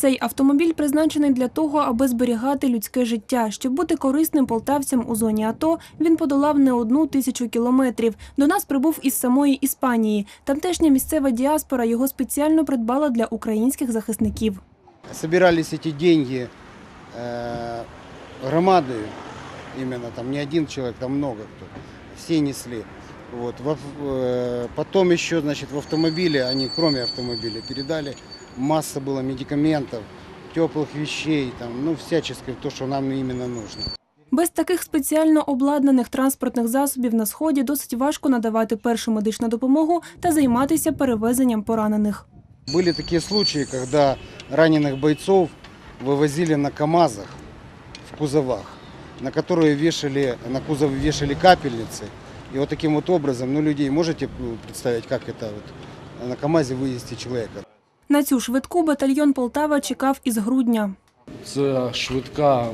Цей автомобіль призначений для того, аби зберігати людське життя. Щоб бути корисним полтавцям у зоні АТО, він подолав не одну тисячу кілометрів. До нас прибув із самої Іспанії. Тамтешня місцева діаспора його спеціально придбала для українських захисників. собирались эти деньги э, громадой, именно там не один человек, там много кто, все несли. Вот. Во- э, потом еще, значит, в автомобиле, они кроме автомобиля передали, масса было медикаментов, теплых вещей, там, ну, всяческое, то, что нам именно нужно. Без таких спеціально обладнаних транспортних засобів на сході досить важко надавати першу медичну допомогу та займатися перевезенням поранених. Были такие случаи, когда раненых бойцов вывозили на КАМАЗах в кузовах, на которые вешали, на кузов вешали капельницы. И вот таким вот образом, ну, людей можете ну, представить, как это вот на КАМАЗе вывести человека? На цю швидку батальйон Полтава чекав із грудня. Це швидка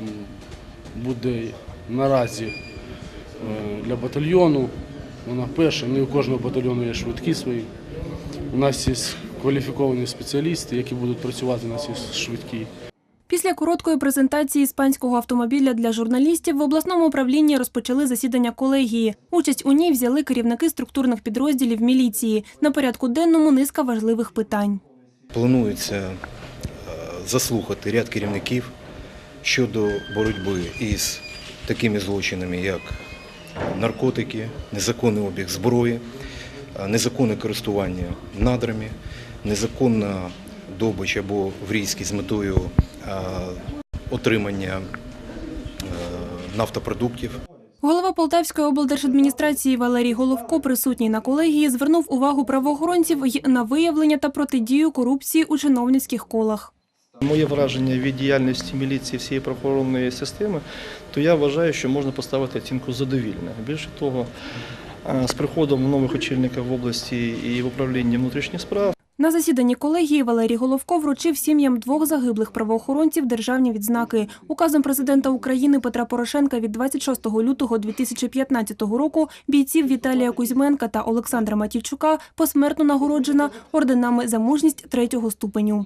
буде наразі е, для батальйону. Вона перша, не у кожного батальйону є швидкі свої. У нас є кваліфіковані спеціалісти, які будуть працювати на цій швидкій. Після короткої презентації іспанського автомобіля для журналістів в обласному управлінні розпочали засідання колегії. Участь у ній взяли керівники структурних підрозділів міліції. На порядку денному низка важливих питань. Планується е, заслухати ряд керівників щодо боротьби із такими злочинами, як наркотики, незаконний обіг зброї, е, незаконне користування надрами, незаконна добич або врізки з метою е, отримання нафтопродуктів. Голова Полтавської облдержадміністрації Валерій Головко, присутній на колегії, звернув увагу правоохоронців й на виявлення та протидію корупції у чиновницьких колах. Моє враження від діяльності міліції всієї правоохоронної системи, то я вважаю, що можна поставити оцінку задовільне. Більше того, з приходом нових очільників в області і в управлінні внутрішніх справ На засіданні колегії Валерій Головко вручив сім'ям двох загиблих правоохоронців державні відзнаки. Указом президента України Петра Порошенка від 26 лютого 2015 року бійців Віталія Кузьменка та Олександра Матівчука посмертно нагороджена орденами за мужність третього ступеню.